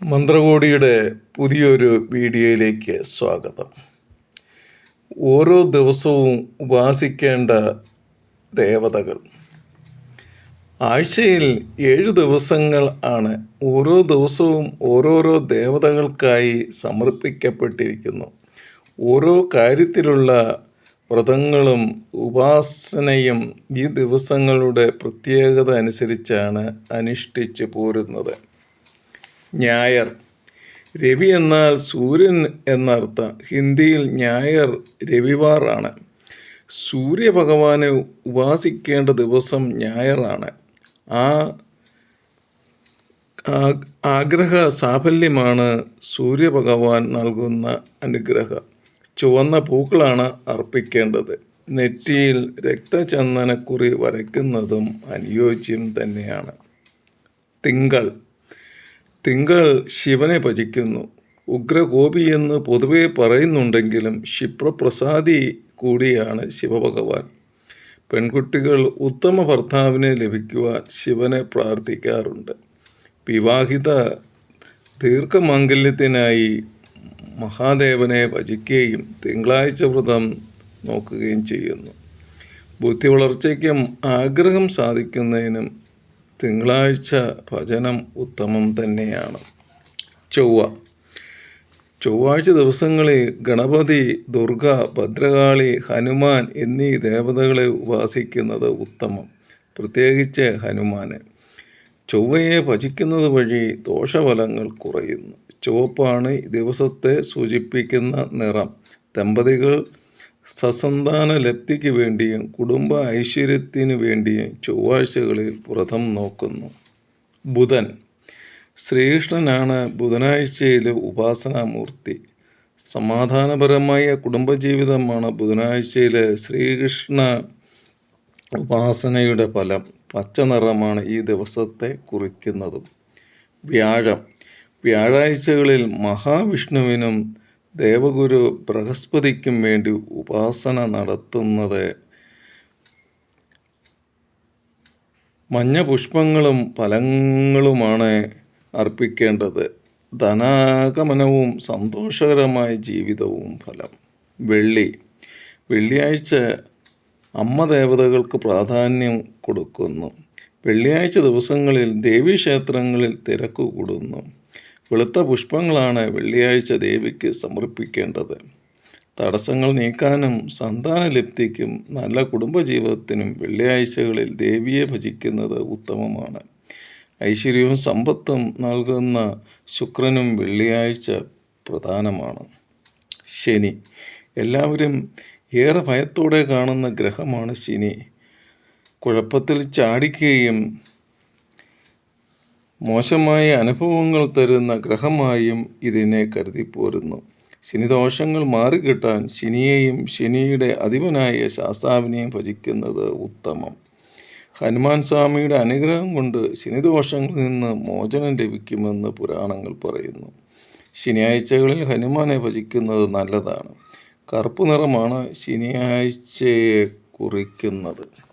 മന്ത്രകോടിയുടെ പുതിയൊരു വീഡിയോയിലേക്ക് സ്വാഗതം. ഓരോ ദിവസവും ഉപാസിക്കേണ്ട ദേവതകൾ. ആഴ്ചയിൽ ഏഴ് ദിവസങ്ങൾ ആണ് ഓരോ ദിവസവും ഓരോരോ ദേവതകൾക്കായി സമർപ്പിക്കപ്പെട്ടിരിക്കുന്നു. ഓരോ കാര്യത്തിലുള്ള വ്രതങ്ങളും ഉപാസനയും ഈ ദിവസങ്ങളുടെ പ്രത്യേകത അനുസരിച്ചാണ് അനുഷ്ഠിച്ചു പോരുന്നത്. ഞായർ. രവി എന്നാൽ സൂര്യൻ എന്നർത്ഥം ഹിന്ദിയിൽ ഞായർ രവിവാർ ആണ്. സൂര്യഭഗവാനെ ഉപാസിക്കേണ്ട ദിവസം ഞായറാണ് ആ ആഗ്രഹ സാഫല്യമാണ് സൂര്യഭഗവാൻ നൽകുന്ന അനുഗ്രഹം. ചുവന്ന പൂക്കളാണ് അർപ്പിക്കേണ്ടത്. നെറ്റിയിൽ രക്തചന്ദനക്കുറി വരയ്ക്കുന്നതും അനുയോജ്യം തന്നെയാണ്. തിങ്കൾ. തിങ്കൾ ശിവനെ ഭജിക്കുന്നു. ഉഗ്രകോപി എന്ന് പൊതുവെ പറയുന്നുണ്ടെങ്കിലും ക്ഷിപ്രപ്രസാദി കൂടിയാണ് ശിവഭഗവാൻ. പെൺകുട്ടികൾ ഉത്തമ ഭർത്താവിനെ ലഭിക്കുവാൻ ശിവനെ പ്രാർത്ഥിക്കാറുണ്ട്. വിവാഹിത ദീർഘമാംഗല്യത്തിനായി മഹാദേവനെ ഭജിക്കുകയും തിങ്കളാഴ്ച വ്രതം നോക്കുകയും ചെയ്യുന്നു. ബുദ്ധി വളർച്ചയ്ക്കും ആഗ്രഹം സാധിക്കുന്നതിനും തിങ്കളാഴ്ച ഭജനം ഉത്തമം തന്നെയാണ്. ചൊവ്വ. ചൊവ്വാഴ്ച ദിവസങ്ങളിൽ ഗണപതി ദുർഗ ഭദ്രകാളി ഹനുമാൻ എന്നീ ദേവതകളെ ഉപാസിക്കുന്നത് ഉത്തമം. പ്രത്യേകിച്ച് ഹനുമാനെ. ചൊവ്വയെ ഭജിക്കുന്നത് വഴി ദോഷഫലങ്ങൾ കുറയുന്നു. ചുവപ്പാണ് ദിവസത്തെ സൂചിപ്പിക്കുന്ന നിറം. ദമ്പതികൾ സസന്താന ലബ്ധിക്ക് വേണ്ടിയും കുടുംബ ഐശ്വര്യത്തിന് വേണ്ടിയും ചൊവ്വാഴ്ചകളിൽ വ്രതം നോക്കുന്നു. ബുധൻ. ശ്രീകൃഷ്ണനാണ് ബുധനാഴ്ചയിലെ ഉപാസനാമൂർത്തി. സമാധാനപരമായ കുടുംബജീവിതമാണ് ബുധനാഴ്ചയിലെ ശ്രീകൃഷ്ണ ഉപാസനയുടെ ഫലം. പച്ച നിറമാണ് ഈ ദിവസത്തെ കുറിക്കുന്നതും. വ്യാഴം. വ്യാഴാഴ്ചകളിൽ മഹാവിഷ്ണുവിനും ദേവഗുരു ബൃഹസ്പതിക്കും വേണ്ടി ഉപാസന നടത്തുന്നത് മഞ്ഞ പുഷ്പങ്ങളും ഫലങ്ങളുമാണ് അർപ്പിക്കേണ്ടത്. ധനാഗമനവും സന്തോഷകരമായ ജീവിതവും ഫലം. വെള്ളി. വെള്ളിയാഴ്ച അമ്മ ദേവതകൾക്ക് പ്രാധാന്യം കൊടുക്കുന്നു. വെള്ളിയാഴ്ച ദിവസങ്ങളിൽ ദേവീക്ഷേത്രങ്ങളിൽ തിരക്ക് കൂടുന്നു. വെളുത്ത പുഷ്പങ്ങളാണ് വെള്ളിയാഴ്ച ദേവിക്ക് സമർപ്പിക്കേണ്ടത്. തടസ്സങ്ങൾ നീക്കാനും സന്താനലബ്ധിക്കും നല്ല കുടുംബജീവിതത്തിനും വെള്ളിയാഴ്ചകളിൽ ദേവിയെ ഭജിക്കുന്നത് ഉത്തമമാണ്. ഐശ്വര്യവും സമ്പത്തും നൽകുന്ന ശുക്രനും വെള്ളിയാഴ്ച പ്രധാനമാണ്. ശനി. എല്ലാവരും ഏറെ ഭയത്തോടെ കാണുന്ന ഗ്രഹമാണ് ശനി. കുഴപ്പത്തിൽ ചാടിക്കുകയും മോശമായ അനുഭവങ്ങൾ തരുന്ന ഗ്രഹമായും ഇതിനെ കരുതിപ്പോരുന്നു. ശനിദോഷങ്ങൾ മാറിക്കിട്ടാൻ ശനിയെയും ശനിയുടെ അധിപനായ ശാസ്താവിനെയും ഭജിക്കുന്നത് ഉത്തമം. ഹനുമാൻ സ്വാമിയുടെ അനുഗ്രഹം കൊണ്ട് ശനിദോഷങ്ങളിൽ നിന്ന് മോചനം ലഭിക്കുമെന്ന് പുരാണങ്ങൾ പറയുന്നു. ശനിയാഴ്ചകളിൽ ഹനുമാനെ ഭജിക്കുന്നത് നല്ലതാണ്. കറുപ്പ് നിറമാണ് ശനിയാഴ്ചയെ കുറിക്കുന്നത്.